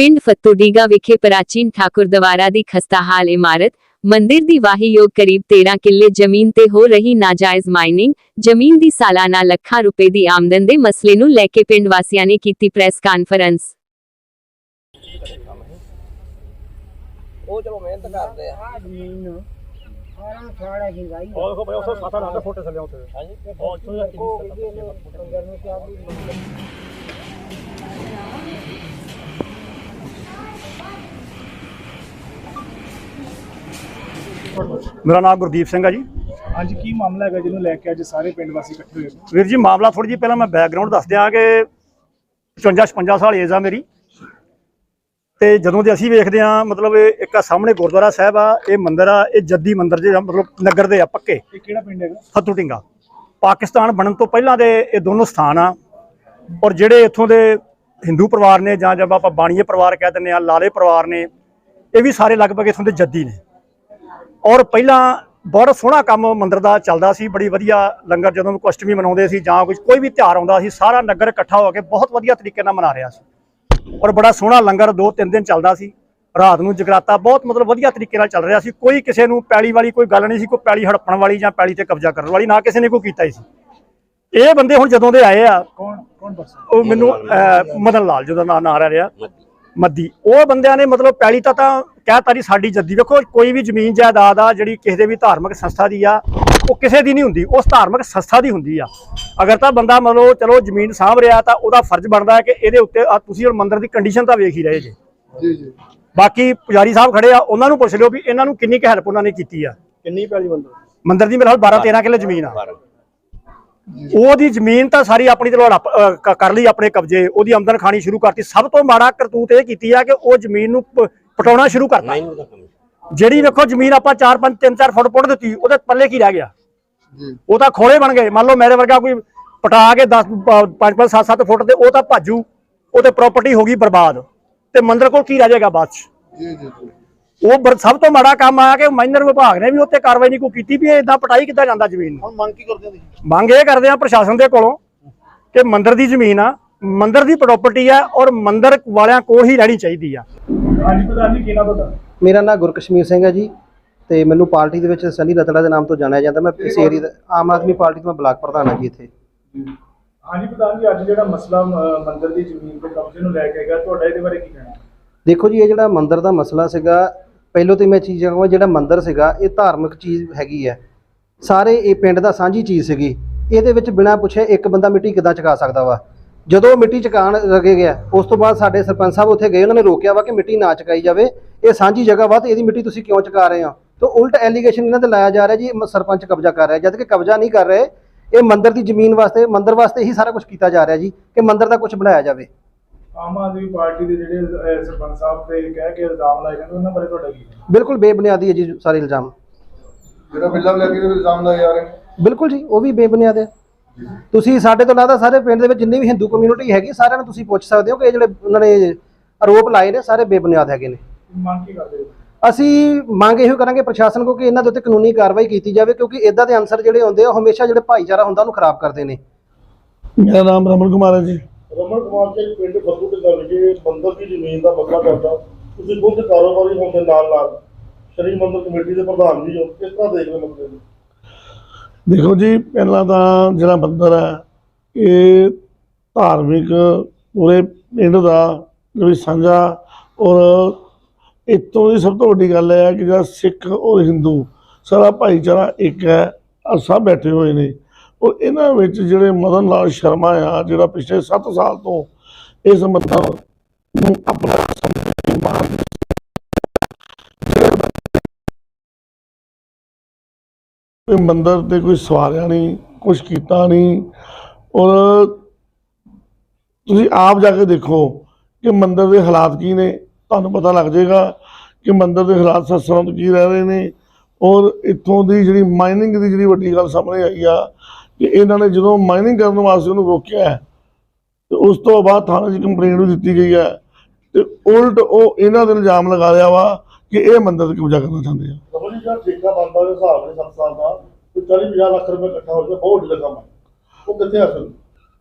ਪਿੰਡ ਫੱਤੂਡੀਗਾ ਵਿਖੇ ਪ੍ਰਾਚੀਨ ਠਾਕੁਰ ਦਵਾਰਾ ਦੀ ਖਸਤਾਹਾਲ ਇਮਾਰਤ ਮੰਦਿਰ ਦੀ ਵਾਹੀਯੋਗ ਕਰੀਬ 13 ਕਿੱਲੇ ਜ਼ਮੀਨ ਤੇ ਹੋ ਰਹੀ ਨਾਜਾਇਜ਼ ਮਾਈਨਿੰਗ ਜ਼ਮੀਨ ਦੀ ਸਾਲਾਨਾ ਲੱਖਾਂ ਰੁਪਏ ਦੀ ਆਮਦਨ ਦੇ ਮਸਲੇ ਨੂੰ ਲੈ ਕੇ ਪਿੰਡ ਵਾਸੀਆਂ ਨੇ ਕੀਤੀ ਪ੍ਰੈਸ ਕਾਨਫਰੰਸ। ਉਹ ਚਲੋ ਮਿਹਨਤ ਕਰਦੇ ਆ। ਆ ਜ਼ਮੀਨ ਨੂੰ ਸਾਰਾ ਸਾੜਾ ਹੀ ਵਾਈ ਉਹ ਦੇਖੋ ਬਈ ਉਸ 7-8 ਫੁੱਟ ਥੱਲੇ ਉੱਥੇ। ਹਾਂਜੀ। ਉਹ ਇੱਥੋਂ ਦਾ ਉਹ ਕਿਹਦੀ ਇਹਨੂੰ ਪੰਗਰ ਨੂੰ ਕਿਹਾ ਵੀ ਮੇਰਾ ਨਾਮ ਗੁਰਦੀਪ ਸਿੰਘ ਆ ਜੀ। ਅੱਜ ਕੀ ਮਾਮਲਾ ਹੈਗਾ ਜਿਹਨੂੰ ਲੈ ਕੇ ਅੱਜ ਸਾਰੇ ਪਿੰਡ ਵਾਸੀ ਇਕੱਠੇ ਹੋਏ? ਵੀਰ ਜੀ ਮਾਮਲਾ ਥੋੜੀ ਜੀ ਪਹਿਲਾਂ ਮੈਂ ਬੈਕਗ੍ਰਾਉਂਡ ਦੱਸ ਦਿਆਂ ਕਿ 55 56 ਸਾਲ ਏਜ ਆ ਮੇਰੀ। ਤੇ ਜਦੋਂ ਦੇ ਅਸੀਂ ਵੇਖਦੇ ਆ ਮਤਲਬ ਇਹ ਇੱਕ ਆ ਸਾਹਮਣੇ ਗੁਰਦੁਆਰਾ ਸਾਹਿਬ ਆ ਇਹ ਮੰਦਿਰ ਆ ਇਹ ਜੱਦੀ ਮੰਦਿਰ ਜਿਹੜਾ ਮਤਲਬ ਨਗਰ ਦੇ ਆ ਪੱਕੇ। ਇਹ ਕਿਹੜਾ ਪਿੰਡ ਹੈਗਾ? ਫੱਤੂ ਟਿੰਗਾ। ਪਾਕਿਸਤਾਨ ਬਣਨ ਤੋਂ ਪਹਿਲਾਂ ਦੇ ਇਹ ਦੋਨੋਂ ਸਥਾਨ ਆ। ਔਰ ਜਿਹੜੇ ਇੱਥੋਂ ਦੇ ਹਿੰਦੂ ਪਰਿਵਾਰ ਨੇ ਜਾਂ ਜਦ ਆਪਾਂ ਬਾਣੀਏ ਪਰਿਵਾਰ ਕਹਿ ਦਿੰਦੇ ਆ ਲਾਲੇ ਪਰਿਵਾਰ ਨੇ ਇਹ ਵੀ ਸਾਰੇ ਲਗਭਗ ਇੱਥੋਂ ਦੇ ਜੱਦੀ ਨੇ। ਔਰ ਪਹਿਲਾਂ ਬੜਾ ਸੋਹਣਾ ਕੰਮ ਮੰਦਿਰ ਦਾ ਚੱਲਦਾ ਸੀ ਬੜੀ ਵਧੀਆ ਲੰਗਰ ਜਦੋਂ ਵੀ ਅਸ਼ਟਮੀ ਮਨਾਉਂਦੇ ਸੀ ਜਾਂ ਕੁਝ ਕੋਈ ਵੀ ਤਿਉਹਾਰ ਆਉਂਦਾ ਸੀ ਸਾਰਾ ਨਗਰ ਇਕੱਠਾ ਹੋ ਕੇ ਬਹੁਤ ਵਧੀਆ ਤਰੀਕੇ ਨਾਲ ਮਨਾ ਰਿਹਾ ਸੀ। ਔਰ ਬੜਾ ਸੋਹਣਾ ਲੰਗਰ ਦੋ ਤਿੰਨ ਦਿਨ ਚੱਲਦਾ ਸੀ ਰਾਤ ਨੂੰ ਜਗਰਾਤਾ ਬਹੁਤ ਮਤਲਬ ਵਧੀਆ ਤਰੀਕੇ ਨਾਲ ਚੱਲ ਰਿਹਾ ਸੀ ਕੋਈ ਕਿਸੇ ਨੂੰ ਪੈਲੀ ਵਾਲੀ ਕੋਈ ਗੱਲ ਨਹੀਂ ਸੀ ਕੋਈ ਪੈਲੀ ਹੜਪਣ ਵਾਲੀ ਜਾਂ ਪੈਲੀ ਤੇ ਕਬਜ਼ਾ ਕਰਨ ਵਾਲੀ ਨਾ ਕਿਸੇ ਨੇ ਕੋਈ ਕੀਤਾ ਹੀ ਸੀ। ਇਹ ਬੰਦੇ ਹੁਣ ਜਦੋਂ ਦੇ ਆਏ ਆ ਕੌਣ ਕੌਣ ਉਹ ਮੈਨੂੰ ਮਦਨ ਲਾਲ ਜਿਹਦਾ ਨਾਂ ਨਾਂ ਆ ਰਿਹਾ। ਮੱਦੀ। ਉਹ ਬੰਦਿਆਂ ਨੇ ਮਤਲਬ ਪੈਲੀ ਤਾਂ ਤਾਂ ਕਹਿਤਾ ਜੀ ਸਾਡੀ ਜੱਦੀ। ਵੇਖੋ ਕੋਈ ਵੀ ਜ਼ਮੀਨ ਜਾਇਦਾਦ ਆ ਜਿਹੜੀ ਕਿਸੇ ਦੇ ਵੀ ਧਾਰਮਿਕ ਸੰਸਥਾ ਦੀ ਆ ਉਹ ਕਿਸੇ ਦੀ ਨਹੀਂ ਹੁੰਦੀ। ਉਸ ਧਾਰਮਿਕ ਸੰਸਥਾ ਦੀ ਹੁੰਦੀ ਆ। ਅਗਰ ਤਾਂ ਬੰਦਾ ਮਤਲਬ ਚਲੋ ਜ਼ਮੀਨ ਸਾਂਭ ਰਿਹਾ ਤਾਂ ਉਹਦਾ ਫਰਜ਼ ਬਣਦਾ ਹੈ ਕਿ ਇਹਦੇ ਉੱਤੇ ਆ ਤੁਸੀਂ ਹੁਣ ਮੰਦਿਰ ਦੀ ਕੰਡੀਸ਼ਨ ਤਾਂ ਵੇਖ ਹੀ ਰਹੇ ਜੇ। ਜੀ ਜੀ। ਬਾਕੀ ਪੁਜਾਰੀ ਸਾਹਿਬ ਖੜੇ ਆ ਉਹਨਾਂ ਨੂੰ ਪੁੱਛ ਲਿਓ ਵੀ ਇਹਨਾਂ ਨੂੰ ਕਿੰਨੀ ਕੁ ਹੈਲਪ ਉਹਨਾਂ ਨੇ ਕੀਤੀ ਆ। ਕਿੰਨੀ ਪੈਲੀ ਬੰਦਾ ਮੰਦਿਰ ਦੀ ਮੇਰੇ ਖਿਆਲ 12 13 ਕਿੱਲੇ ਜ਼ਮੀਨ ਆ। ਉਹਦੀ ਜ਼ਮੀਨ ਤਾਂ ਸਾਰੀ ਆਪਣੀ ਤੇ ਹੜੱਪ ਕਰ ਲਈ ਆਪਣੇ ਕਬਜ਼ੇ ਉਹਦੀ ਆਮਦਨ ਖਾਣੀ ਸ਼ੁਰੂ ਕਰਤੀ। ਸਭ ਤੋਂ ਮਾੜਾ ਕਰਤੂਤ ਇਹ ਕੀਤੀ ਆ ਕਿ ਉਹ ਜ਼ਮੀਨ ਨੂੰ ਪਟਾਉਣਾ ਸ਼ੁਰੂ ਕਰਤਾ। ਜਿਹੜੀ ਵੇਖੋ ਜ਼ਮੀਨ ਆਪਾਂ 4 5 3 4 ਫੁੱਟ ਪੁੱਟ ਦਿੱਤੀ ਉਹਦੇ ਪੱਲੇ ਕੀ ਰਹਿ ਗਿਆ? ਉਹ ਤਾਂ ਖੋਲੇ ਬਣ ਗਏ। ਮੰਨ ਲਓ ਮੇਰੇ ਵਰਗਾ ਕੋਈ ਪਟਾ ਕੇ 10 5 5 7 7 ਫੁੱਟ ਤੇ ਉਹ ਤਾਂ ਭਾਜੂ ਉਹ ਤੇ ਪ੍ਰਾਪਰਟੀ ਹੋ ਗਈ ਬਰਬਾਦ। ਤੇ ਮੰਦਰ ਕੋਲ ਕੀ ਰਹਿ ਜਾਏਗਾ ਬਾਅਦ ਚ? ਜੀ ਜੀ ਜੀ। ਉਹ ਸਭ ਤੋਂ ਮਾੜਾ ਕੰਮ ਆ ਕਿ ਮਾਈਨਰ ਵਿਭਾਗ ਨੇ ਵੀ ਉੱਤੇ ਕਾਰਵਾਈ ਨਹੀਂ ਕੋਈ ਕੀਤੀ ਵੀ ਇਦਾਂ ਪਟਾਈ ਕਿੱਦਾਂ ਜਾਂਦਾ ਜ਼ਮੀਨ ਨੂੰ। ਹੁਣ ਮੰਗ ਕੀ ਕਰਦੇ ਹੋ ਤੁਸੀਂ? ਮੰਗ ਇਹ ਕਰਦੇ ਆ ਪ੍ਰਸ਼ਾਸਨ ਦੇ ਕੋਲੋਂ ਕਿ ਮੰਦਿਰ ਦੀ ਜ਼ਮੀਨ ਆ ਮੰਦਿਰ ਦੀ ਪ੍ਰਾਪਰਟੀ ਆ ਔਰ ਮੰਦਿਰ ਵਾਲਿਆਂ ਕੋਲ ਹੀ ਰਹਿਣੀ ਚਾਹੀਦੀ ਆ। ਹਾਂਜੀ ਪ੍ਰਧਾਨ ਜੀ ਕੀ ਨਾਮ ਤੁਹਾਡਾ? ਮੇਰਾ ਨਾਮ ਗੁਰਕਸ਼ਮੀਰ ਸਿੰਘ ਹੈ ਜੀ ਤੇ ਮੈਨੂੰ ਪਾਰਟੀ ਦੇ ਵਿੱਚ ਸਨੀ ਰਤੜਾ ਦੇ ਨਾਮ ਤੋਂ ਜਾਣਿਆ ਜਾਂਦਾ। ਮੈਂ ਇਸ ਏਰੀਆ ਦਾ ਆਮ ਆਦਮੀ ਪਾਰਟੀ ਤੋਂ ਮੈਂ ਬਲਾਕ ਪ੍ਰਧਾਨ ਹਾਂ ਜੀ ਇੱਥੇ। ਹਾਂਜੀ ਪ੍ਰਧਾਨ ਜੀ ਅੱਜ ਜਿਹੜਾ ਮਸਲਾ ਮੰਦਿਰ ਦੀ ਜ਼ਮੀਨ ਤੇ ਕਬਜ਼ੇ ਨੂੰ ਲੈ ਕੇ ਹੈਗਾ ਤੁਹਾਡਾ ਇਹਦੇ ਬਾਰੇ ਕੀ ਕਹਿਣਾ? ਦੇਖੋ ਜੀ ਇਹ ਜਿਹੜਾ ਮੰਦਿਰ ਦਾ ਮਸਲਾ ਸੀਗਾ ਪਹਿਲੋਂ ਤੇ ਮੈਂ ਚੀਜ਼ ਕਹਾਂ, ਜਿਹੜਾ ਮੰਦਿਰ ਸੀਗਾ, ਇਹ ਧਾਰਮਿਕ ਚੀਜ਼ ਹੈਗੀ ਹੈ। ਸਾਰੇ ਇਹ ਪਿੰਡ ਦਾ ਸਾਂਝੀ ਚੀਜ਼ ਸੀਗੀ। ਇਹਦੇ ਵਿੱਚ ਬਿਨਾਂ ਪੁੱਛੇ ਇੱਕ ਬੰਦਾ ਮਿੱਟੀ ਕਿੱਦਾਂ ਚੁਕਾ ਸਕਦਾ ਵਾ? ਜਦੋਂ ਮਿੱਟੀ ਚੁਕਾਉਣ ਲੱਗੇ ਗਿਆ, ਉਸ ਤੋਂ ਬਾਅਦ ਸਾਡੇ ਸਰਪੰਚ ਸਾਹਿਬ ਉੱਥੇ ਗਏ, ਉਹਨਾਂ ਨੇ ਰੋਕਿਆ ਵਾ ਕਿ ਮਿੱਟੀ ਨਾ ਚੁਕਾਈ ਜਾਵੇ। ਇਹ ਸਾਂਝੀ ਜਗ੍ਹਾ ਵਾ ਤੇ ਇਹਦੀ ਮਿੱਟੀ ਤੁਸੀਂ ਕਿਉਂ ਚੁਕਾ ਰਹੇ ਹੋ? ਤਾਂ ਉਲਟ ਐਲੀਗੇਸ਼ਨ ਇਹਨਾਂ ਤੇ ਲਾਇਆ ਜਾ ਰਿਹਾ ਜੀ ਸਰਪੰਚ ਕਬਜ਼ਾ ਕਰ ਰਿਹਾ, ਜਦ ਕਿ ਕਬਜ਼ਾ ਨਹੀਂ ਕਰ ਰਹੇ। ਇਹ ਮੰਦਿਰ ਦੀ ਜ਼ਮੀਨ ਵਾਸਤੇ, ਮੰਦਿਰ ਵਾਸਤੇ ਹੀ ਸਾਰਾ ਕੁਝ ਕੀਤਾ ਜਾ ਰਿਹਾ ਜੀ, ਕਿ ਮੰਦਿਰ ਦਾ ਕੁਝ ਬਣਾਇਆ ਜਾਵੇ। ਆਮ ਆਦਮੀ ਪਾਰਟੀ ਦੇ ਜਿਹੜੇ ਸਰਪੰਚ ਸਾਹਿਬ ਤੇ ਕਹਿ ਕੇ ਇਲਜ਼ਾਮ ਲਾਏ ਜਾਂਦੇ ਉਹਨਾਂ ਬਾਰੇ ਤੁਹਾਡਾ ਕੀ ਕਹਿਣਾ? ਬਿਲਕੁਲ ਬੇਬੁਨਿਆਦੀ ਹੈ ਜੀ ਸਾਰੇ ਇਲਜ਼ਾਮ। ਜਿਹੜਾ ਬਿੱਲਾ ਲੈ ਕੇ ਇਲਜ਼ਾਮ ਲਾਏ ਜਾ ਰਹੇ ਨੇ। ਬਿਲਕੁਲ ਜੀ ਉਹ ਵੀ ਬੇਬੁਨਿਆਦ ਹੈ। ਤੁਸੀਂ ਸਾਡੇ ਤੋਂ ਇਲਾਵਾ ਸਾਰੇ ਪਿੰਡ ਦੇ ਵਿੱਚ ਜਿੰਨੀ ਵੀ ਹਿੰਦੂ ਕਮਿਊਨਿਟੀ ਹੈਗੀ ਸਾਰਿਆਂ ਨੂੰ ਤੁਸੀਂ ਪੁੱਛ ਸਕਦੇ ਹੋ ਕਿ ਇਹ ਜਿਹੜੇ ਉਹਨਾਂ ਨੇ ਆਰੋਪ ਲਾਏ ਨੇ ਸਾਰੇ ਬੇਬੁਨਿਆਦ ਹੈਗੇ ਨੇ। ਮੰਗ ਕੀ ਕਰਦੇ ਹੋ? ਅਸੀਂ ਮੰਗ ਇਹੋ ਕਰਾਂਗੇ ਪ੍ਰਸ਼ਾਸਨ ਕੋ ਕਿ ਇਹਨਾਂ ਦੇ ਉੱਤੇ ਕਾਨੂੰਨੀ ਕਾਰਵਾਈ ਕੀਤੀ ਜਾਵੇ ਕਿਉਂਕਿ ਇਦਾਂ ਦੇ ਅਨਸਰ ਜਿਹੜੇ ਹੁੰਦੇ ਆ ਉਹ ਹਮੇਸ਼ਾ ਜਿਹੜੇ ਭਾਈਚਾਰਾ ਹੁੰਦਾ ਉਹਨੂੰ ਖਰਾਬ ਕਰਦੇ ਨੇ। ਮੇਰਾ ਨਾਮ ਰਮਨ ਕੁਮਾਰ ਹੈ ਜੀ। ਰਮਨ ਕੁਮਾਰ ਜੀ ਪਿੰਡ ਫੱਤੂ ਦੇ ਗੱਲ ਮੰਦਰ ਦੀ ਜ਼ਮੀਨ ਦਾ ਮਸਲਾ ਕਰਦਾ, ਤੁਸੀਂ ਖੁਦ ਕਾਰੋਬਾਰੀ ਹੋਣ ਦੇ ਨਾਲ ਨਾਲ ਸ਼੍ਰੀ ਮੰਦਰ ਕਮੇਟੀ ਦੇ ਪ੍ਰਧਾਨ ਵੀ ਹੋ, ਕਿਸ ਤਰ੍ਹਾਂ ਦੇਖ ਰਹੇ ਮਸਲੇ ਨੂੰ? ਦੇਖੋ ਜੀ, ਪਹਿਲਾਂ ਤਾਂ ਜਿਹੜਾ ਮੰਦਰ ਹੈ, ਇਹ ਧਾਰਮਿਕ ਪੂਰੇ ਪਿੰਡ ਦਾ ਜਿਹੜੀ ਸਾਂਝਾ, ਔਰ ਇੱਥੋਂ ਦੀ ਸਭ ਤੋਂ ਵੱਡੀ ਗੱਲ ਹੈ ਕਿ ਜਿਹੜਾ ਸਿੱਖ ਔਰ ਹਿੰਦੂ ਸਾਰਾ ਭਾਈਚਾਰਾ ਇੱਕ ਹੈ, ਔਰ ਸਭ ਬੈਠੇ ਹੋਏ ਨੇ। ਔਰ ਇਹਨਾਂ ਵਿੱਚ ਜਿਹੜੇ ਮਦਨ ਲਾਲ ਸ਼ਰਮਾ ਆ, ਜਿਹੜਾ ਪਿਛਲੇ 7 ਸਾਲ ਤੋਂ ਇਸ ਮੰਦਰ ਨੂੰ ਆਪਣਾ ਸਨਮਾਨ ਕੋਈ ਮੰਦਰ ਤੇ ਕੋਈ ਸਵਾਰਿਆ ਨਹੀਂ ਕੁਝ ਕੀਤਾ ਨਹੀਂ। ਔਰ ਤੁਸੀਂ ਆਪ ਜਾ ਕੇ ਦੇਖੋ ਕਿ ਮੰਦਰ ਦੇ ਹਾਲਾਤ ਕੀ ਨੇ, ਤੁਹਾਨੂੰ ਪਤਾ ਲੱਗ ਜਾਏਗਾ ਕਿ ਮੰਦਰ ਦੇ ਹਾਲਾਤ ਸਸਰਾਂ ਤੋਂ ਕੀ ਰਹਿ ਰਹੇ ਨੇ। ਔਰ ਇੱਥੋਂ ਦੀ ਜਿਹੜੀ ਮਾਈਨਿੰਗ ਦੀ ਜਿਹੜੀ ਵੱਡੀ ਗੱਲ ਸਾਹਮਣੇ ਆਈ ਆ ਕਿ ਇਹਨਾਂ ਨੇ ਜਦੋਂ ਮਾਈਨਿੰਗ ਕਰਨ ਵਾਸਤੇ ਉਹਨੂੰ ਰੋਕਿਆ ਤੇ ਉਸ ਤੋਂ ਬਾਅਦ ਥਾਣੇ 'ਚ ਕੰਪਲੇਂਟ ਵੀ ਦਿੱਤੀ ਗਈ ਹੈ ਤੇ ਉਲਟ ਉਹ ਇਹਨਾਂ ਦੇ ਇਲਜ਼ਾਮ ਲਗਾ ਰਿਹਾ ਵਾ ਕਿ ਇਹ ਮੰਦਰ ਤੇ ਕਬਜ਼ਾ ਕਰਨਾ ਚਾਹੁੰਦੇ ਆ। ਰਮਨ ਜੀ ਜਿਹੜਾ ਠੇਕਾ ਬਣਦਾ ਉਹਦੇ ਹਿਸਾਬ ਨਾਲ 7 ਸਾਲ ਦਾ ਕੋਈ 40 50 ਲੱਖ ਰੁਪਏ ਇਕੱਠਾ ਹੋ ਜਾਵੇ ਬਹੁਤ ਵੱਡਾ ਕੰਮ ਹੈ ਉਹ ਕਿੱਥੇ ਹਾਸਲ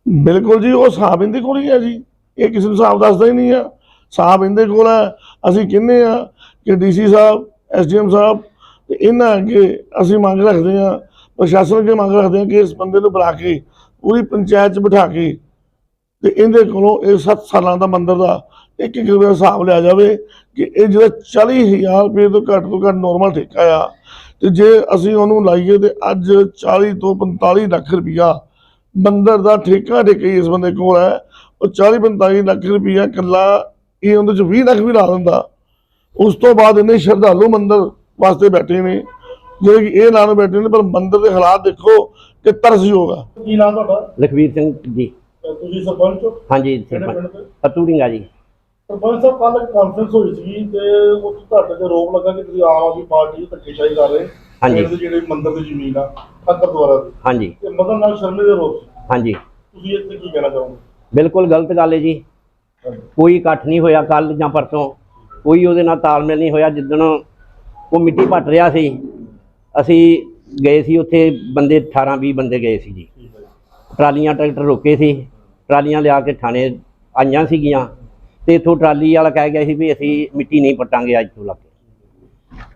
ਬਿਲਕੁਲ ਜੀ ਉਹ ਹਿਸਾਬ ਇਹਦੇ ਕੋਲ ਹੀ ਹੈ ਜੀ। ਇਹ ਕਿਸੇ ਨੂੰ ਹਿਸਾਬ ਦੱਸਦਾ ਹੀ ਨਹੀਂ ਆ। ਸਾਹਿਬ ਇਹਦੇ ਕੋਲ ਹੈ। ਅਸੀਂ ਕਹਿੰਦੇ ਆ ਕਿ ਡੀਸੀ ਸਾਹਿਬ ਐਸਡੀਐਮ ਸਾਹਿਬ ਤੇ ਇਹਨਾਂ ਅੱਗੇ ਅਸੀਂ ਮੰਗ ਰੱਖਦੇ ਆ ਪ੍ਰਸ਼ਾਸਨ ਅੱਗੇ ਮੰਗ ਰੱਖਦੇ ਆ ਕਿ ਇਸ ਬੰਦੇ ਨੂੰ ਬੁਲਾ ਕੇ ਪੂਰੀ ਪੰਚਾਇਤ 'ਚ ਬਿਠਾ ਕੇ ਤੇ ਇਹਦੇ ਕੋਲੋਂ ਇਹ 7 ਸਾਲਾਂ ਦਾ ਮੰਦਰ ਦਾ ਇੱਕ ਇੱਕ ਰੁਪਏ ਹਿਸਾਬ ਲਿਆ ਜਾਵੇ ਕਿ ਇਹ ਜਿਹੜਾ 40000 ਰੁਪਏ ਤੋਂ ਘੱਟ ਤੋਂ ਘੱਟ ਨੋਰਮਲ ਠੇਕਾ ਆ ਤੇ ਜੇ ਅਸੀਂ ਉਹਨੂੰ ਲਾਈਏ ਤੇ ਅੱਜ 40 ਤੋਂ 45 ਲੱਖ ਰੁਪਇਆ ਮੰਦਰ ਦਾ ਠੇਕਾ ਠੇਕੇ ਇਸ ਬੰਦੇ ਕੋਲ ਹੈ। ਉਹ 40 45 ਲੱਖ ਰੁਪਇਆ ਇਕੱਲਾ ਇਹ ਉਹਦੇ ਚ 20 ਲੱਖ ਵੀ ਲਾ ਦਿੰਦਾ। ਉਸ ਤੋਂ ਬਾਅਦ ਇਹਨੇ ਸ਼ਰਧਾਲੂ ਮੰਦਰ ਵਾਸਤੇ ਬੈਠੇ ਨੇ। ਜਿਹੜੇ ਕਿ ਇਹ ਲਾਣ ਬੈਠੇ ਨੇ ਪਰ ਮੰਦਰ ਦੇ ਹਾਲਾਤ ਦੇਖੋ ਕਿ ਤਰਸਯੋਗ ਆ। ਕੀ ਨਾਮ ਤੁਹਾਡਾ? ਲਖਵੀਰ ਸਿੰਘ ਜੀ। ਤੁਸੀਂ ਸਰਪੰਚ ਹੋ? ਹਾਂਜੀ ਸਰਪੰਚ। ਪਤੂੜੀਆਂ ਜੀ। ਸਰਪੰਚ ਸਾਹਿਬ ਕੱਲ ਕਾਨਫਰੰਸ ਹੋਈ ਸੀ ਤੇ ਉਹ ਤੁਹਾਡੇ ਤੇ ਰੋਪ ਲੱਗਾ ਕਿ ਤੁਸੀਂ ਆਮ ਆਦਮੀ ਪਾਰਟੀ ਦੀ ਧੱਕੇਸ਼ਾਹੀ ਕਰ ਰਹੇ ਹਾਂਜੀ। ਪਿੰਡ ਦੀ ਜਿਹੜੀ ਮੰਦਰ ਦੀ ਜ਼ਮੀਨ ਆ ਠੱਕਰ ਦੁਆਰਾ ਦੀ। ਹਾਂਜੀ। ਤੇ ਮਦਨ ਨਾਲ ਸ਼ਰਮੇ ਦੇ ਰੋਪ। ਹਾਂਜੀ। ਤੁਸੀਂ ਇੱਥੇ ਕੀ ਕਹਿਣਾ ਚਾਹੋਗੇ? ਬਿਲਕੁਲ ਗਲਤ ਗੱਲ ਹੈ ਜੀ। ਕੋਈ ਇਕੱਠ ਨਹੀਂ ਹੋਇਆ ਕੱਲ ਜਾਂ ਪਰਸੋਂ। ਕੋਈ ਉਹਦੇ ਨਾਲ ਤਾਲਮੇਲ ਨਹੀਂ ਹੋਇਆ। ਜਿੱਦਣ ਉਹ ਮਿੱਟੀ ਪੱਟ ਰਿਹਾ ਸੀ ਅਸੀਂ ਗਏ ਸੀ ਉੱਥੇ ਬੰਦੇ 18 20 ਬੰਦੇ ਗਏ ਸੀ ਜੀ। ਟਰਾਲੀਆਂ ਟਰੈਕਟਰ ਰੋਕੇ ਸੀ। ਟਰਾਲੀਆਂ ਲਿਆ ਕੇ ਥਾਣੇ ਆਈਆਂ ਸੀਗੀਆਂ। ਤੇ ਇਥੋਂ ਟਰਾਲੀ ਵਾਲਾ ਕਹਿ ਗਿਆ ਸੀ ਵੀ ਅਸੀਂ ਮਿੱਟੀ ਨਹੀਂ ਪੱਟਾਂਗੇ ਅੱਜ ਤੋਂ ਲੱਗ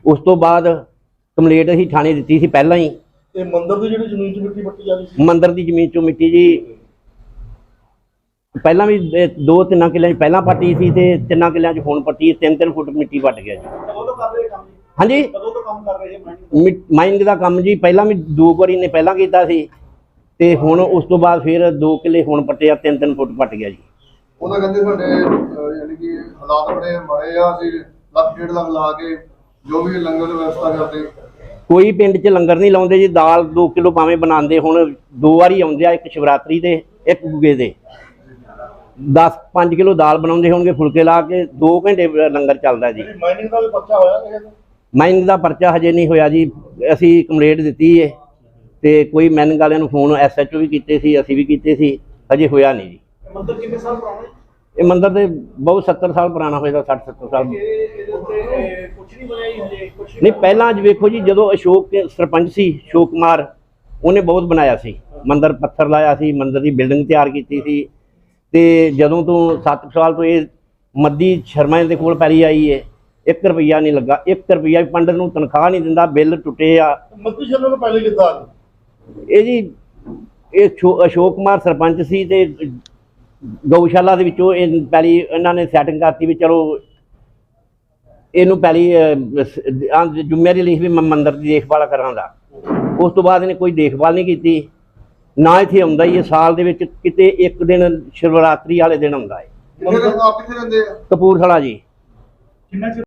ਉਸ ਤੋਂ ਬਾਅਦ ਕੰਪਲੇਂਟ ਅਸੀਂ ਥਾਣੇ ਦਿੱਤੀ ਸੀ ਪਹਿਲਾਂ ਹੀ। ਤੇ ਮੰਦਰ ਦੀ ਜਿਹੜੀ ਜ਼ਮੀਨ 'ਚ ਮਿੱਟੀ ਪੱਟੀ ਜਾ ਰਹੀ ਸੀ? ਮੰਦਰ ਦੀ ਜ਼ਮੀਨ ਚੋਂ ਮਿੱਟੀ ਜੀ ਪਹਿਲਾਂ ਵੀ ਇਹ ਦੋ ਤਿੰਨਾਂ ਕਿੱਲਿਆਂ 'ਚ ਪਹਿਲਾਂ ਪੱਟੀ ਸੀ ਤੇ ਤਿੰਨਾਂ ਕਿੱਲਿਆਂ 'ਚ ਹੁਣ ਪੱਟੀ ਤਿੰਨ ਤਿੰਨ ਫੁੱਟ ਮਿੱਟੀ ਪੱਟ ਗਿਆ ਜੀ। ਹਾਂਜੀ। ਕਦੋਂ ਤੋਂ ਕੰਮ ਕਰ ਰਹੇ ਜੀ ਮਿ- ਮਾਈਨਿੰਗ ਦਾ ਕੰਮ ਜੀ ਪਹਿਲਾਂ ਵੀ ਦੋ ਵਾਰੀ ਨੇ ਪਹਿਲਾਂ ਕੀਤਾ ਸੀ। ਤੇ ਹੁਣ ਉਸ ਤੋਂ ਬਾਅਦ ਫਿਰ ਦੋ ਕਿੱਲੇ ਹੁਣ ਪੱਟਿਆ ਤਿੰਨ ਤਿੰਨ ਫੁੱਟ ਪੱਟ ਗਿਆ ਜੀ। ਉਹ ਤਾਂ ਕਹਿੰਦੇ ਸਾਡੇ ਅਹ, ਯਾਨੀ ਕਿ ਹਾਲਾਤ ਬੜੇ ਮਾੜੇ ਆ ਅਸੀਂ ਲੱਖ ਡੇਢ ਲੱਖ ਲਾ ਕੇ ਜੋ ਵੀ ਲੰਗਰ ਦੀ ਵਿਵਸਥਾ ਕਰਦੇ। ਕੋਈ ਪਿੰਡ 'ਚ ਲੰਗਰ ਨਹੀਂ ਲਾਉਂਦੇ ਜੀ ਦਾਲ 2 ਕਿਲੋ ਭਾਵੇਂ ਬਣਾਉਂਦੇ ਹੁਣ ਦੋ ਵਾਰੀ ਆਉਂਦੇ ਆ ਇੱਕ ਸ਼ਿਵਰਾਤਰੀ ਦੇ ਇੱਕ ਗੁਗੇ ਦੇ 10 5 ਕਿਲੋ ਦਾਲ ਬਣਾਉਂਦੇ ਹੋਣਗੇ ਫੁਲਕੇ ਲਾ ਕੇ 2 ਘੰਟੇ ਲੰਗਰ ਚੱਲਦਾ ਜੀ। ਜਿਹੜੀ ਮਾਈਨਿੰਗ ਦਾ ਵੀ ਪਰਚਾ ਹੋਇਆ ਕਿਸੇ ਦਾ? ਮਾਈਨਿੰਗ ਦਾ ਪਰਚਾ ਹਜੇ ਨਹੀਂ ਹੋਇਆ ਜੀ। ਅਸੀਂ ਕੰਪਲੇਂਟ ਦਿੱਤੀ ਹੈ ਤੇ ਕੋਈ ਮਾਈਨਿੰਗ ਵਾਲਿਆਂ ਨੂੰ ਫੋਨ ਐਸਐਚਓ ਵੀ ਕੀਤੇ ਸੀ ਅਸੀਂ ਵੀ ਕੀਤੇ ਸੀ ਹਜੇ ਹੋਇਆ ਨਹੀਂ ਜੀ। ਮੰਦਰ ਕਿੰਨੇ ਸਾਲ ਪੁਰਾਣਾ ਇਹ ਮੰਦਿਰ ਤੇ ਬਹੁਤ 70 ਸਾਲ ਪੁਰਾਣਾ ਹੋਏਗਾ 60 70 ਸਾਲ। ਨਹੀਂ ਪਹਿਲਾਂ ਅੱਜ ਵੇਖੋ ਜੀ ਜਦੋਂ ਅਸ਼ੋਕ ਸਰਪੰਚ ਸੀ ਅਸ਼ੋਕ ਕੁਮਾਰ ਉਹਨੇ ਬਹੁਤ ਬਣਾਇਆ ਸੀ। ਮੰਦਿਰ ਪੱਥਰ ਲਾਇਆ ਸੀ ਮੰਦਿਰ ਦੀ ਬਿਲਡਿੰਗ ਤਿਆਰ ਕੀਤੀ ਸੀ। ਤੇ ਜਦੋਂ ਤੋਂ 7 ਸਾਲ ਤੋਂ ਇਹ ਮੱਦੀ ਸ਼ਰਮਾ ਦੇ ਕੋਲ ਪੈਰੀ ਆਈ ਹੈ 1 ਰੁਪਈਆ ਨਹੀਂ ਲੱਗਾ 1 ਰੁਪਈਆ ਵੀ ਪੰਡਤ ਨੂੰ ਤਨਖਾਹ ਨਹੀਂ ਦਿੰਦਾ ਬਿੱਲ ਟੁੱਟੇ ਆ। ਮੱਤੀ ਸ਼ਰਮੇ ਨੂੰ ਪਹਿਲੇ ਕਿੱਦਾਂ ਆ ਗਈ? ਇਹ ਜੀ ਇਹ ਸ਼ੋ- ਅਸ਼ੋਕ ਕੁਮਾਰ ਸਰਪੰਚ ਸੀ ਤੇ ਗਊਸ਼ਾਲਾ ਦੇ ਵਿੱਚੋਂ ਇਹ ਪਹਿਲੀ ਇਹਨਾਂ ਨੇ ਸੈਟਿੰਗ ਕਰਤੀ ਵੀ ਚਲੋ ਇਹਨੂੰ ਪਹਿਲੀ ਜ਼ਿੰਮੇਵਾਰੀ ਲਈ ਵੀ ਮੈਂ ਮੰਦਿਰ ਦੀ ਦੇਖਭਾਲ ਕਰਾਂਗਾ। ਉਸ ਤੋਂ ਬਾਅਦ ਇਹਨੇ ਕੋਈ ਦੇਖਭਾਲ ਨਹੀਂ ਕੀਤੀ। ਨਾ ਇੱਥੇ ਆਉਂਦਾ ਹੀ ਇਹ ਸਾਲ ਦੇ ਵਿੱਚ ਕਿਤੇ ਇੱਕ ਦਿਨ ਸ਼ਿਵਰਾਤਰੀ ਵਾਲੇ ਦਿਨ ਆਉਂਦਾ ਹੈ ਕਿੱਥੇ ਰਹਿੰਦੇ ਆਪ ਕਿੱਥੇ ਰਹਿੰਦੇ ਆ? ਕਪੂਰਥਲਾ ਜੀ। ਕਿੰਨਾ ਚਿਰ